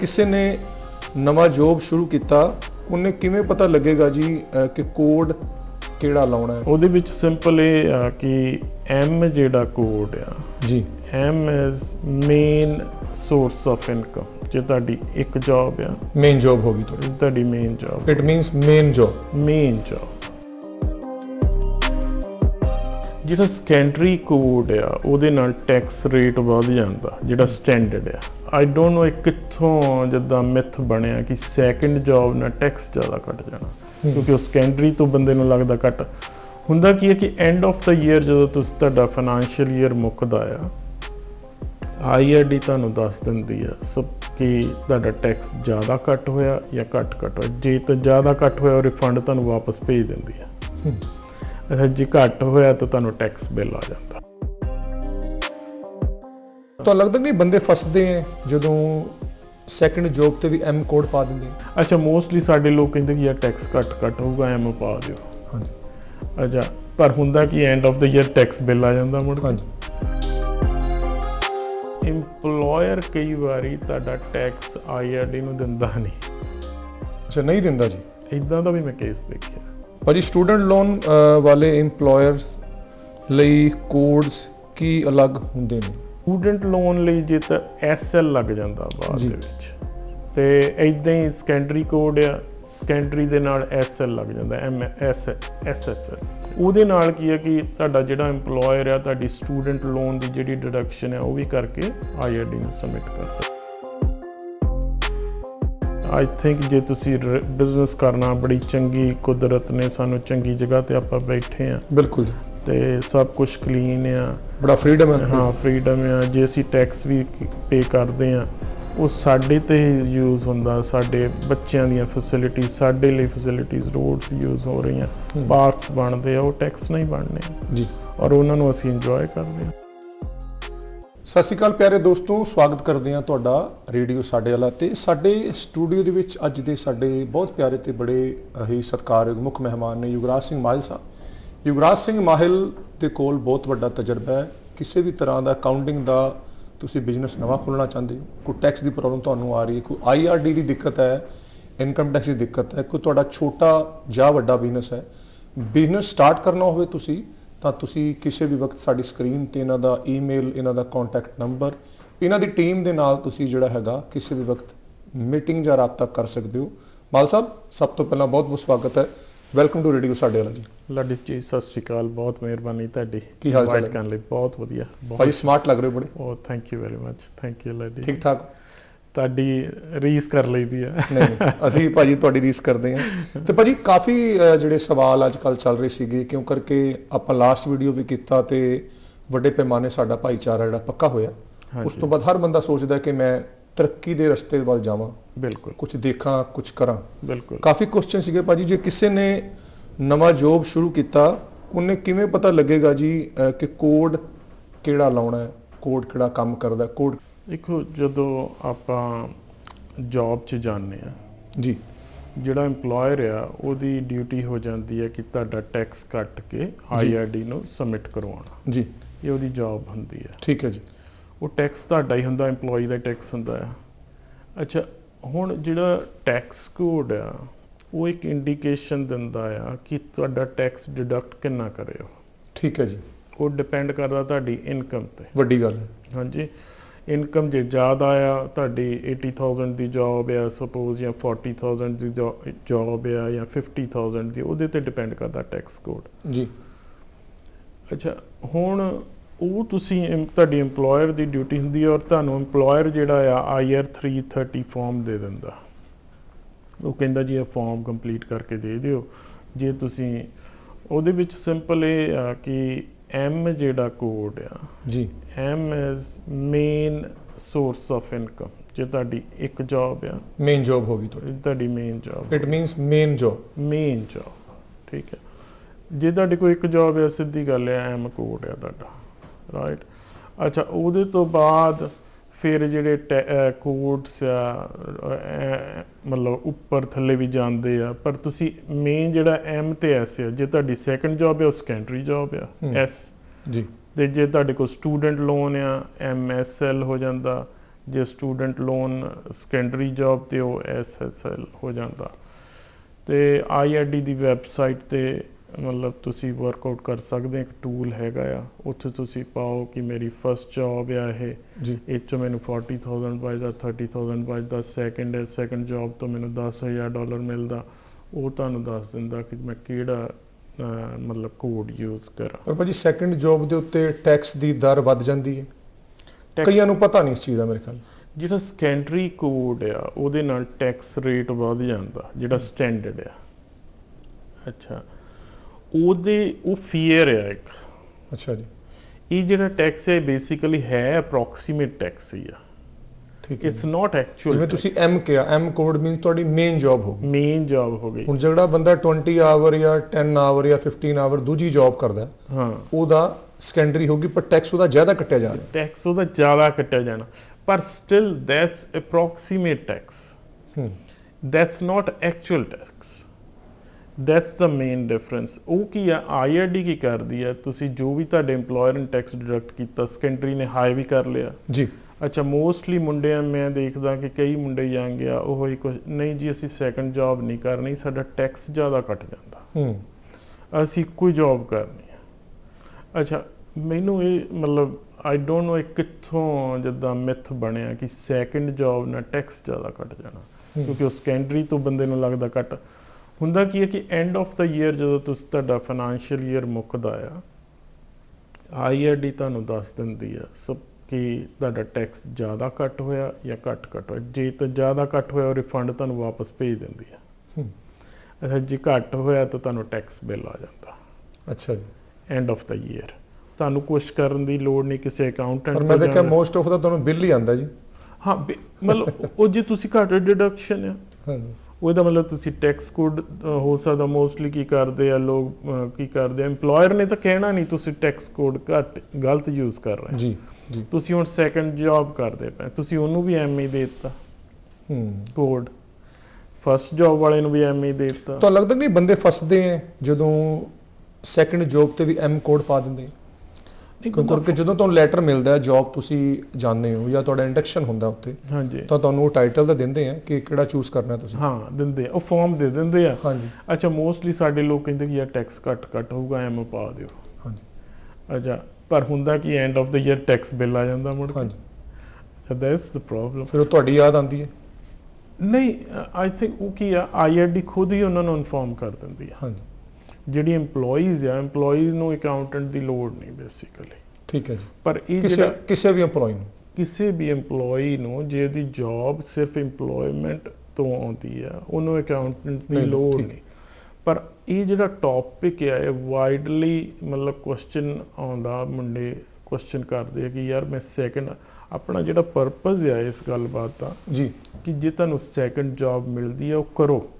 ਕਿਸੇ ਨੇ ਨਵਾਂ ਜੋਬ ਸ਼ੁਰੂ ਕੀਤਾ ਉਹਨੇ ਕਿਵੇਂ ਪਤਾ ਲੱਗੇਗਾ ਜੀ ਕਿ ਕੋਡ ਕਿਹੜਾ ਲਾਉਣਾ ਹੈ? ਉਹਦੇ ਵਿੱਚ ਸਿੰਪਲ ਇਹ ਆ ਕਿ M ਜਿਹੜਾ ਕੋਡ ਆ ਜੀ। M is main source of income ਜੇ ਤੁਹਾਡੀ ਇੱਕ ਜੌਬ ਆ। ਮੇਨ ਜੋਬ ਹੋ ਗਈ ਤੁਹਾਡੀ। ਤੁਹਾਡੀ main job it means main job main job ਜਿਹੜਾ ਸੈਕੰਡਰੀ ਕੋਡ ਆ ਉਹਦੇ ਨਾਲ ਟੈਕਸ ਰੇਟ ਵਧ ਜਾਂਦਾ ਜਿਹੜਾ ਸਟੈਂਡਰਡ ਆ। ਆਈ ਡੋਨਟ ਨੋ ਕਿੱਥੋਂ ਜਿੱਦਾਂ ਮਿਥ ਬਣਿਆ ਕਿ ਸੈਕੰਡ ਜੌਬ ਨਾਲ ਟੈਕਸ ਜ਼ਿਆਦਾ ਕੱਟ ਜਾਣਾ ਕਿਉਂਕਿ ਉਹ ਸੈਕੰਡਰੀ ਤੋਂ ਬੰਦੇ ਨੂੰ ਲੱਗਦਾ ਘੱਟ। ਹੁੰਦਾ ਕੀ ਹੈ ਕਿ ਐਂਡ ਆਫ ਦਾ ਈਅਰ ਜਦੋਂ ਤੁਸੀਂ ਤੁਹਾਡਾ ਫਾਈਨੈਂਸ਼ੀਅਲ ਈਅਰ ਮੁੱਕਦਾ ਆ ਆਈਆਰਡੀ ਤੁਹਾਨੂੰ ਦੱਸ ਦਿੰਦੀ ਆ ਸਭ ਕਿ ਤੁਹਾਡਾ ਟੈਕਸ ਜ਼ਿਆਦਾ ਕੱਟ ਹੋਇਆ ਜਾਂ ਘੱਟ ਕੱਟ ਹੋਇਆ। ਜੇ ਤਾਂ ਜ਼ਿਆਦਾ ਕੱਟ ਹੋਇਆ ਉਹ ਰਿਫੰਡ ਤੁਹਾਨੂੰ ਵਾਪਸ ਭੇਜ ਦਿੰਦੀ ਆ। ਜੇ ਘੱਟ ਹੋਇਆ ਤਾਂ ਤੁਹਾਨੂੰ ਟੈਕਸ ਬਿੱਲ ਆ ਜਾਂਦਾ। ਤਾਂ ਲੱਗਦਾ ਨਹੀਂ ਬੰਦੇ ਫਸਦੇ ਹੈ ਜਦੋਂ ਸੈਕੰਡ ਜੋਬ ਤੇ ਵੀ ਐਮ ਕੋਡ ਪਾ ਦਿੰਦੇ। ਅੱਛਾ ਮੋਸਟਲੀ ਸਾਡੇ ਲੋਕ ਕਹਿੰਦੇ ਕਿ ਯਾਰ ਟੈਕਸ ਘੱਟ ਘੱਟ ਹੋਊਗਾ ਐਮ ਪਾ ਦਿਓ। ਹਾਂਜੀ। ਅੱਛਾ ਪਰ ਹੁੰਦਾ ਕਿ end of the year tax bill ਆ ਜਾਂਦਾ ਮੁੜ ਹਾਂਜੀ। EMPLOYER ਕਈ ਵਾਰੀ ਤੁਹਾਡਾ ਟੈਕਸ ਆਈਆਰਡੀ ਨੂੰ ਦਿੰਦਾ ਨਹੀਂ। ਅੱਛਾ ਨਹੀਂ ਦਿੰਦਾ ਜੀ? ਇਦਾਂ ਦਾ ਵੀ ਮੈਂ ਕੇਸ ਦੇਖਿਆ। ਭਾਜੀ ਸਟੂਡੈਂਟ ਲੋਨ ਵਾਲੇ EMPLOYERS ਲਈ ਕੋਡਸ ਕੀ ਅਲੱਗ ਹੁੰਦੇ ਨੇ? ਸਟੂਡੈਂਟ ਲੋਨ ਲਈ ਜੇ ਤਾਂ ਐਸਐਲ ਲੱਗ ਜਾਂਦਾ ਬਾਅਦ। ਦੇ ਵਿੱਚ। ਤੇ ਇਦਾਂ ਹੀ ਸੈਕੰਡਰੀ ਕੋਡ ਆ ਸੈਕੰਡਰੀ ਦੇ ਨਾਲ ਐਸਐਲ ਲੱਗ ਜਾਂਦਾ ਐਮ ਐਸ ਐਸਐਸਐਲ ਉਹਦੇ ਨਾਲ ਕੀ ਹੈ ਕਿ ਤੁਹਾਡਾ ਜਿਹੜਾ EMPLOYER ਆ ਤੁਹਾਡੀ ਸਟੂਡੈਂਟ ਲੋਨ ਦੀ ਜਿਹੜੀ ਡਿਡਕਸ਼ਨ ਹੈ ਉਹ ਵੀ ਕਰਕੇ ਆਈਆਰਡੀ ਨੂੰ ਸਬਮਿਟ ਕਰਦਾ। ਆਈ ਥਿੰਕ ਜੇ ਤੁਸੀਂ ਬਿਜ਼ਨਸ ਕਰਨਾ ਬੜੀ ਚੰਗੀ ਕੁਦਰਤ ਨੇ ਸਾਨੂੰ ਚੰਗੀ ਜਗ੍ਹਾ ਤੇ ਆਪਾਂ ਬੈਠੇ ਆ। ਬਿਲਕੁਲ ਤੇ ਸਭ ਕੁਝ ਕਲੀਨ ਆ। ਬੜਾ ਫਰੀडम ਹੈ ਹਾਂ ਫਰੀडम ਆ। ਜੇ ਅਸੀਂ ਟੈਕਸ ਵੀ ਪੇ ਕਰਦੇ ਆ ਉਹ ਸਾਡੇ ਤੇ ਯੂਜ਼ ਹੁੰਦਾ। ਸਾਡੇ ਬੱਚਿਆਂ ਦੀਆਂ ਫੈਸਿਲਿਟੀ ਸਾਡੇ ਲਈ ਫੈਸਿਲਿਟੀਜ਼ ਰੋਡਸ ਯੂਜ਼ ਹੋ ਰਹੀਆਂ। ਪਾਰਕਸ ਬਣਦੇ ਆ ਉਹ ਟੈਕਸ ਨਹੀਂ ਬਣਨੇ ਜੀ। ਔਰ ਉਹਨਾਂ ਨੂੰ ਅਸੀਂ ਇੰਜੋਏ ਕਰਦੇ ਆ। ਸਤਿ ਸ਼੍ਰੀ ਅਕਾਲ ਪਿਆਰੇ ਦੋਸਤੋ, ਸਵਾਗਤ ਕਰਦੇ ਹਾਂ ਤੁਹਾਡਾ ਰੇਡੀਓ ਸਾਡੇ ਵਾਲਾ ਤੇ ਸਾਡੇ ਸਟੂਡੀਓ ਦੇ ਵਿੱਚ ਅੱਜ ਦੇ ਸਾਡੇ ਬਹੁਤ ਪਿਆਰੇ ਤੇ ਬੜੇ ਹੀ ਸਤਿਕਾਰਯੋਗ ਮੁੱਖ ਮਹਿਮਾਨ ਨੇ ਯੁਵਰਾਜ ਸਿੰਘ ਮਾਹਿਲ ਸਾਹਿਬ। ਯੁਵਰਾਜ ਸਿੰਘ ਮਾਹਿਲ ਦੇ ਕੋਲ ਬਹੁਤ ਵੱਡਾ ਤਜਰਬਾ ਹੈ। ਕਿਸੇ ਵੀ ਤਰ੍ਹਾਂ ਦਾ ਅਕਾਊਂਟਿੰਗ ਦਾ ਤੁਸੀਂ ਬਿਜ਼ਨਸ ਨਵਾਂ ਖੋਲਣਾ ਚਾਹੁੰਦੇ ਹੋ, ਕੋਈ ਟੈਕਸ ਦੀ ਪ੍ਰੋਬਲਮ ਤੁਹਾਨੂੰ ਆ ਰਹੀ ਹੈ, ਕੋਈ ਆਈਆਰਡੀ ਦੀ ਦਿੱਕਤ ਹੈ ਇਨਕਮ ਟੈਕਸ ਦੀ ਦਿੱਕਤ ਹੈ, ਕੋਈ ਤੁਹਾਡਾ ਛੋਟਾ ਜਾਂ ਵੱਡਾ ਬਿਜ਼ਨਸ ਹੈ। ਬਿਜ਼ਨਸ ਸਟਾਰਟ ਕਰਨਾ ਹੋਵੇ ਤੁਸੀਂ ਤਾਂ ਤੁਸੀਂ ਕਿਸੇ ਵੀ ਵਕਤ ਸਾਡੀ ਸਕਰੀਨ ਤੇ ਇਹਨਾਂ ਦਾ ਈਮੇਲ ਇਹਨਾਂ ਦਾ ਕੰਟੈਕਟ ਨੰਬਰ ਇਹਨਾਂ ਦੀ ਟੀਮ ਦੇ ਨਾਲ ਤੁਸੀਂ ਜਿਹੜਾ ਹੈਗਾ ਕਿਸੇ ਵੀ ਵਕਤ ਮੀਟਿੰਗ ਜਾਂ ਰਾਬਤਾ ਕਰ ਸਕਦੇ ਹੋ। ਮਾਲ ਸਾਹਿਬ ਸਭ ਤੋਂ ਪਹਿਲਾਂ ਬਹੁਤ ਬਹੁਤ ਸਵਾਗਤ ਹੈ। ਵੈਲਕਮ ਟੂ ਰੇਡੀਓ ਸਾਡੇ ਵਾਲਾ ਜੀ। ਲਾਡੀ ਜੀ ਸਤਿ ਸ਼੍ਰੀ ਅਕਾਲ। ਬਹੁਤ ਮਿਹਰਬਾਨੀ ਤੁਹਾਡੀ। ਕੀ ਹਾਲ ਚਾਲ ਹੈ? ਕਰਨ ਲਈ। ਬਹੁਤ ਵਧੀਆ। ਬਹੁਤ ਸਮਾਰਟ ਲੱਗ ਰਹੇ ਹੋ ਬੜੇ। ਉਹ thank you very much thank you Ladi ਠੀਕ ਠਾਕ। ਤੁਹਾਡੀ ਰੀਸ ਕਰ ਲਈਦੀ ਆ। ਨਹੀਂ ਅਸੀਂ ਭਾਜੀ ਤੁਹਾਡੀ ਰੀਸ ਕਰਦੇ ਹਾਂ। ਤੇ ਭਾਜੀ ਕਾਫੀ ਜਿਹੜੇ ਸਵਾਲ ਅੱਜ ਕੱਲ ਚੱਲ ਰਹੇ ਸੀਗੇ ਕਿਉਂ ਕਰਕੇ ਆਪਾਂ ਲਾਸਟ ਵੀਡੀਓ ਵੀ ਕੀਤਾ ਤੇ ਵੱਡੇ ਪੈਮਾਨੇ ਸਾਡਾ ਭਾਈਚਾਰਾ ਜਿਹੜਾ ਪੱਕਾ ਹੋਇਆ। ਉਸ ਤੋਂ ਬਾਅਦ ਹਰ ਬੰਦਾ ਸੋਚਦਾ ਕਿ ਮੈਂ ਤਰੱਕੀ ਦੇ ਰਸਤੇ ਵੱਲ ਜਾਵਾਂ। ਬਿਲਕੁਲ। ਕੁਝ ਦੇਖਾਂ ਕੁਝ ਕਰਾਂ। ਬਿਲਕੁਲ। ਕਾਫੀ ਕੁਐਸਚਨ ਸੀਗੇ ਭਾਜੀ। ਜੇ ਕਿਸੇ ਨੇ ਨਵਾਂ ਜੋਬ ਸ਼ੁਰੂ ਕੀਤਾ ਉਹਨੇ ਕਿਵੇਂ ਪਤਾ ਲੱਗੇਗਾ ਜੀ ਕਿ ਕੋਡ ਕਿਹੜਾ ਲਾਉਣਾ ਹੈ ਕੋਡ ਕਿਹੜਾ ਕੰਮ ਕਰਦਾ ਕੋਡ ਦੇਖੋ ਜਦੋਂ ਆਪਾਂ ਜੌਬ 'ਚ ਜਾਂਦੇ ਆ ਜੀ ਜਿਹੜਾ EMPLOYER ਆ ਉਹਦੀ ਡਿਊਟੀ ਹੋ ਜਾਂਦੀ ਹੈ ਕਿ ਤੁਹਾਡਾ ਟੈਕਸ ਕੱਟ ਕੇ ਆਈਆਰਡੀ ਨੂੰ ਸਬਮਿਟ ਕਰਵਾਉਣਾ। ਜੀ। ਇਹ ਉਹਦੀ ਜੌਬ ਹੁੰਦੀ ਹੈ। ਠੀਕ ਹੈ ਜੀ। ਉਹ ਟੈਕਸ ਤੁਹਾਡਾ ਹੀ ਹੁੰਦਾ EMPLOYEE ਦਾ ਟੈਕਸ ਹੁੰਦਾ ਆ ਅੱਛਾ ਹੁਣ ਜਿਹੜਾ ਟੈਕਸ ਕੋਡ ਆ ਉਹ ਇੱਕ ਇੰਡੀਕੇਸ਼ਨ ਦਿੰਦਾ ਆ ਕਿ ਤੁਹਾਡਾ ਟੈਕਸ ਡਿਡਕਟ ਕਿੰਨਾ ਕਰਿਓ। ਠੀਕ ਹੈ ਜੀ। ਉਹ ਡਿਪੈਂਡ ਕਰਦਾ ਤੁਹਾਡੀ ਇਨਕਮ ਤੇ। ਵੱਡੀ ਗੱਲ ਹੈ। ਹਾਂਜੀ। ਇਨਕਮ ਜੇ ਜ਼ਿਆਦਾ ਆ ਤੁਹਾਡੀ 80000 ਦੀ ਜੌਬ ਆ ਸਪੋਜ਼ ਜਾਂ 40000 ਦੀ ਜੌਬ ਆ ਜਾਂ 50000 ਦੀ ਉਹਦੇ ਤੇ ਡਿਪੈਂਡ ਕਰਦਾ ਟੈਕਸ ਕੋਡ ਜੀ। ਅੱਛਾ ਹੁਣ ਉਹ ਤੁਸੀਂ ਤੁਹਾਡੀ EMPLOYER ਦੀ ਡਿਊਟੀ ਹੁੰਦੀ ਹੈ ਔਰ ਤੁਹਾਨੂੰ EMPLOYER ਜਿਹੜਾ ਆ IR 330 ਫਾਰਮ ਦੇ ਦਿੰਦਾ। ਉਹ ਕਹਿੰਦਾ ਜੀ ਇਹ ਫਾਰਮ ਕੰਪਲੀਟ ਕਰਕੇ ਦੇ ਦਿਓ। ਜੇ ਤੁਸੀਂ ਉਹਦੇ ਵਿੱਚ ਸਿੰਪਲ ਇਹ ਆ ਕਿ M ਜਿਹੜਾ ਕੋਡ ਆ ਜੀ। M is main source of income ਜੇ ਤੁਹਾਡੀ ਇੱਕ ਜੌਬ ਆ ਮੇਨ ਜੌਬ ਹੋ ਗਈ ਤੁਹਾਡੀ। ਤੁਹਾਡੀ main job it means main job main job ਠੀਕ ਹੈ। ਜੇ ਤੁਹਾਡੀ ਕੋਈ ਇੱਕ ਜੌਬ ਹੈ ਸਿੱਧੀ ਗੱਲ ਹੈ ਐਮ ਕੋਡ ਹੈ ਤੁਹਾਡਾ ਰਾਈਟ ਅੱਛਾ ਉਹਦੇ ਤੋਂ ਬਾਅਦ ਫਿਰ ਜਿਹੜੇ ਕੋਡਸ ਆ ਮਤਲਬ ਉੱਪਰ ਥੱਲੇ ਵੀ ਜਾਂਦੇ ਆ। ਪਰ ਤੁਸੀਂ ਮੇਨ ਜਿਹੜਾ ਐਮ ਤੇ ਐਸ ਹੈ ਜੇ ਤੁਹਾਡੀ ਸੈਕੰਡ ਜੌਬ ਹੈ ਉਹ ਸੈਕੰਡਰੀ ਜੌਬ ਆ। ਐਸ ਜੀ। ਤੇ ਜੇ ਤੁਹਾਡੇ ਕੋਲ ਸਟੂਡੈਂਟ ਲੋਨ ਆ ਐਮਐਸਐਲ ਹੋ ਜਾਂਦਾ। ਜੇ ਸਟੂਡੈਂਟ ਲੋਨ ਸੈਕੰਡਰੀ ਜੌਬ ਤੇ ਉਹ ਐਸਐਸਐਲ ਹੋ ਜਾਂਦਾ। ਤੇ ਆਈਆਰਡੀ ਦੀ ਵੈਬਸਾਈਟ ਤੇ ਮਤਲਬ ਤੁਸੀਂ ਵਰਕਆਊਟ ਕਰ ਸਕਦੇ ਇੱਕ ਟੂਲ ਹੈਗਾ ਆ ਉੱਥੇ ਤੁਸੀਂ ਪਾਓ ਕਿ ਮੇਰੀ ਫਰਸਟ ਜੌਬ ਆ ਇਹ। ਜੀ। ਇਹ 'ਚੋਂ ਮੈਨੂੰ 40000 ਬਚਦਾ 30000 ਬਚਦਾ ਸੈਕੰਡ ਹੈ ਸੈਕੰਡ ਜੌਬ ਤੋਂ ਮੈਨੂੰ 10000 ਡਾਲਰ ਮਿਲਦਾ। ਉਹ ਤੁਹਾਨੂੰ ਦੱਸ ਦਿੰਦਾ ਕਿ ਮੈਂ ਕਿਹੜਾ ਮਤਲਬ ਕੋਡ ਯੂਜ਼ ਕਰਾਂ। ਪਰ ਭਾਜੀ ਸੈਕੰਡ ਜੌਬ ਦੇ ਉੱਤੇ ਟੈਕਸ ਦੀ ਦਰ ਵੱਧ ਜਾਂਦੀ ਹੈ। ਕਈਆਂ ਨੂੰ ਪਤਾ ਨਹੀਂ ਇਸ ਚੀਜ਼ ਦਾ ਮੇਰੇ ਖਿਆਲ ਜਿਹੜਾ ਸੈਕੰਡਰੀ ਕੋਡ ਆ ਉਹਦੇ ਨਾਲ ਟੈਕਸ ਰੇਟ ਵੱਧ ਜਾਂਦਾ ਜਿਹੜਾ ਸਟੈਂਡਰਡ ਆ। ਅੱਛਾ। ਉਹਦੇ ਉਹ ਫੀਅਰ ਆ ਇੱਕ। ਅੱਛਾ ਜੀ। ਇਹ ਜਿਹੜਾ ਟੈਕਸ ਹੈ ਬੇਸਿਕਲੀ ਹੈ ਅਪਰੋਕਸੀਮੇਟ ਟੈਕਸ ਹੀ ਆ। ਠੀਕ ਹੈ ਇਟਸ। ਨਾਟ ਐਕਚੁਅਲ ਜਿਵੇਂ ਤੁਸੀਂ ਐਮ ਕਿਹਾ ਐਮ ਕੋਡ ਮੀਨਸ ਤੁਹਾਡੀ ਮੇਨ ਜੌਬ ਹੋਗੀ ਮੇਨ ਜੌਬ ਹੋ ਗਈ। ਹੁਣ ਜਿਹੜਾ ਬੰਦਾ 20 ਆਵਰ ਜਾਂ 10 ਆਵਰ ਜਾਂ 15 ਆਵਰ ਦੂਜੀ ਜੌਬ ਕਰਦਾ ਹੈ, ਹਾਂ। ਉਹਦਾ ਸੈਕੰਡਰੀ ਹੋਗੀ ਪਰ ਟੈਕਸ ਉਹਦਾ ਜ਼ਿਆਦਾ ਕੱਟਿਆ ਜਾ ਰਿਹਾ। ਟੈਕਸ ਉਹਦਾ ਜ਼ਿਆਦਾ ਕੱਟਿਆ ਜਾਣਾ। ਪਰ ਸਟਿਲ ਦੈਟਸ ਅਪਰੋਕਸੀਮੇਟ ਟੈਕਸ ਹੂੰ। That's not actual tax that's the main difference. ਉਹ ਕੀ ਆ? ਆਈਆਰਡੀ ਕੀ ਕਰਦੀ ਆ? ਤੁਸੀਂ ਜੋ ਵੀ ਤੁਹਾਡੇ EMPLOYER ਨੇ ਟੈਕਸ ਡਿਡਕਟ ਕੀਤਾ ਸੈਕੰਡਰੀ ਨੇ ਹਾਈ ਵੀ ਕਰ ਲਿਆ। ਜੀ। ਅੱਛਾ ਮੋਸਟਲੀ ਮੁੰਡਿਆਂ ਮੈਂ ਦੇਖਦਾ ਕਿ ਕਈ ਮੁੰਡੇ ਯੰਗ ਆ ਉਹ ਹੀ ਕੁਝ ਨਹੀਂ ਜੀ ਅਸੀਂ ਸੈਕੰਡ ਜੌਬ ਨਹੀਂ ਕਰਨੀ ਸਾਡਾ ਟੈਕਸ ਜ਼ਿਆਦਾ ਕੱਟ ਜਾਂਦਾ। ਹੂੰ। ਅਸੀਂ ਹੀ ਜੌਬ ਕਰਨੀ ਆ ਅੱਛਾ ਮੈਨੂੰ ਇਹ ਮਤਲਬ ਆਈ ਡੋਨਟ ਨੋ ਕਿੱਥੋਂ ਜਿੱਦਾਂ ਮਿਥ ਬਣਿਆ ਕਿ ਸੈਕੰਡ ਜੌਬ ਨਾਲ ਟੈਕਸ ਜ਼ਿਆਦਾ ਕੱਟ ਜਾਣਾ। ਕਿਉਂਕਿ ਉਹ ਸੈਕੰਡਰੀ ਤੋਂ ਬੰਦੇ ਨੂੰ ਲੱਗਦਾ ਕੱਟ ਹੁੰਦਾ ਕੀ ਹੈ ਕਿ ਐਂਡ ਆਫ ਦਾ ਈਅਰ ਜਦੋਂ ਤੁਸੀਂ ਤੁਹਾਡਾ ਫਾਈਨੈਂਸ਼ੀਅਲ ਈਅਰ ਮੁੱਕਦਾ ਆ ਆਈਆਰਡੀ ਤੁਹਾਨੂੰ ਦੱਸ ਦਿੰਦੀ ਆ ਸਭ ਕਿ ਤੁਹਾਡਾ ਟੈਕਸ ਜ਼ਿਆਦਾ ਕੱਟ ਹੋਇਆ ਜਾਂ ਘੱਟ ਕੱਟ ਹੋਇਆ। ਜੇ ਤਾਂ ਜ਼ਿਆਦਾ ਕੱਟ ਹੋਇਆ ਉਹ ਰਿਫੰਡ ਤੁਹਾਨੂੰ ਵਾਪਸ ਭੇਜ ਦਿੰਦੀ ਆ। ਅੱਛਾ ਜੇ ਘੱਟ ਹੋਇਆ ਤਾਂ ਤੁਹਾਨੂੰ ਟੈਕਸ ਬਿੱਲ ਆ ਜਾਂਦਾ। ਅੱਛਾ ਜੀ। ਐਂਡ ਆਫ ਦਾ ਈਅਰ ਤੁਹਾਨੂੰ ਕੁਝ ਕਰਨ ਦੀ ਲੋੜ ਨਹੀਂ ਕਿਸੇ ਅਕਾਊਂਟੈਂਟ ਪਰ ਮੈਂ ਦੇਖਿਆ ਮੋਸਟ ਆਫ ਦਾ ਤੁਹਾਨੂੰ ਬਿੱਲ ਹੀ ਆਂਦਾ ਜੀ। ਹਾਂ ਮਤਲਬ ਉਹ ਜੇ ਤੁਸੀਂ ਘੱਟ ਡਿਡਕਸ਼ਨ ਆ। ਹਾਂਜੀ। ਉਹਦਾ ਮਤਲਬ ਤੁਸੀਂ ਟੈਕਸ ਕੋਡ ਹੋ ਸਕਦਾ ਮੋਸਟਲੀ ਕੀ ਕਰਦੇ ਆ ਲੋਕ ਕੀ ਕਰਦੇ ਆ EMPLOYER ਨੇ ਤਾਂ ਕਹਿਣਾ ਨਹੀਂ ਤੁਸੀਂ ਟੈਕਸ ਕੋਡ ਘੱਟ ਗਲਤ ਯੂਜ਼ ਕਰ ਰਹੇ। ਜੀ ਜੀ। ਤੁਸੀਂ ਹੁਣ ਸੈਕੰਡ ਜੌਬ ਕਰਦੇ ਪਏ ਤੁਸੀਂ ਉਹਨੂੰ ਵੀ ਐਮਈ ਦੇ ਦਿੱਤਾ। ਹੂੰ। ਕੋਡ ਫਸਟ ਜੌਬ ਵਾਲੇ ਨੂੰ ਵੀ ਐਮਈ ਦੇ ਦਿੱਤਾ। ਤਾਂ ਲੱਗਦਾ ਨਹੀਂ ਬੰਦੇ ਫਸਦੇ ਆ ਜਦੋਂ ਸੈਕੰਡ ਜੌਬ ਤੇ ਵੀ ਐਮ ਕੋਡ ਪਾ ਦਿੰਦੇ ਆ। ਕਿਉਂਕਿ ਜਦੋਂ ਤੁਹਾਨੂੰ ਲੈਟਰ ਮਿਲਦਾ ਹੈ ਜੌਬ ਤੁਸੀਂ ਜਾਂਦੇ ਹੋ ਜਾਂ ਤੁਹਾਡਾ ਇੰਡਕਸ਼ਨ ਹੁੰਦਾ ਉੱਥੇ ਹਾਂਜੀ। ਤਾਂ ਤੁਹਾਨੂੰ ਉਹ ਟਾਈਟਲ ਤਾਂ ਦਿੰਦੇ ਆ ਕਿ ਕਿਹੜਾ ਚੂਜ਼ ਕਰਨਾ ਤੁਸੀਂ। ਹਾਂ ਦਿੰਦੇ ਆ। ਉਹ ਫਾਰਮ ਦੇ ਦਿੰਦੇ ਆ। ਹਾਂਜੀ। ਅੱਛਾ ਮੋਸਟਲੀ ਸਾਡੇ ਲੋਕ ਕਹਿੰਦੇ ਕਿ ਯਾਰ ਟੈਕਸ ਘੱਟ ਘੱਟ ਹੋਊਗਾ ਐਮ ਪਾ ਦਿਓ। ਹਾਂਜੀ। ਅੱਛਾ ਪਰ ਹੁੰਦਾ ਕਿ end of the year tax bill ਆ ਜਾਂਦਾ ਮੁੜ ਕੇ। ਹਾਂਜੀ। ਅੱਛਾ ਦੈਟਸ ਦ ਪ੍ਰੋਬਲਮ ਫਿਰ ਉਹ ਤੁਹਾਡੀ ਯਾਦ ਆਉਂਦੀ ਹੈ? ਨਹੀਂ ਆਈ ਥਿੰਕ ਉਹ ਕੀ ਆ ਆਈਆਰਡੀ ਖੁਦ ਹੀ ਉਹਨਾਂ ਨੂੰ ਇਨਫੋਰਮ ਕਰ ਦਿੰਦੀ ਆ। ਹਾਂਜੀ। ਜਿਹੜੀ EMPLOYEES ਆ EMPLOYEES ਨੂੰ ਅਕਾਊਂਟੈਂਟ ਦੀ ਲੋੜ ਨਹੀਂ ਬੇਸਿਕਲੀ ਠੀਕ ਹੈ ਜੀ। ਪਰ ਇਹ ਜਿਹੜਾ ਕਿਸੇ ਵੀ EMPLOYE ਨੂੰ? ਕਿਸੇ ਵੀ EMPLOYEE ਨੂੰ ਜੇ ਉਹਦੀ ਜੌਬ ਸਿਰਫ EMPLOYMENT ਤੋਂ ਆਉਂਦੀ ਆ ਉਹਨੂੰ ਅਕਾਊਂਟੈਂਟ ਦੀ ਲੋੜ। ਨਹੀਂ। ਪਰ ਇਹ ਜਿਹੜਾ ਟੌਪਿਕ ਹੈ ਇਹ ਵਾਈਡਲੀ ਮਤਲਬ ਕੁਐਸਚਨ ਆਉਂਦਾ ਮੁੰਡੇ ਕੁਐਸਚਨ ਕਰਦੇ ਆ ਕਿ ਯਾਰ ਮੈਂ ਸੈਕੰਡ ਆਪਣਾ ਜਿਹੜਾ ਪਰਪਸ ਹੈ ਇਸ ਗੱਲਬਾਤ ਦਾ ਜੀ। ਕਿ ਜੇ ਤੁਹਾਨੂੰ ਸੈਕੰਡ ਜੌਬ ਮਿਲਦੀ ਹੈ ਉਹ ਕਰੋ।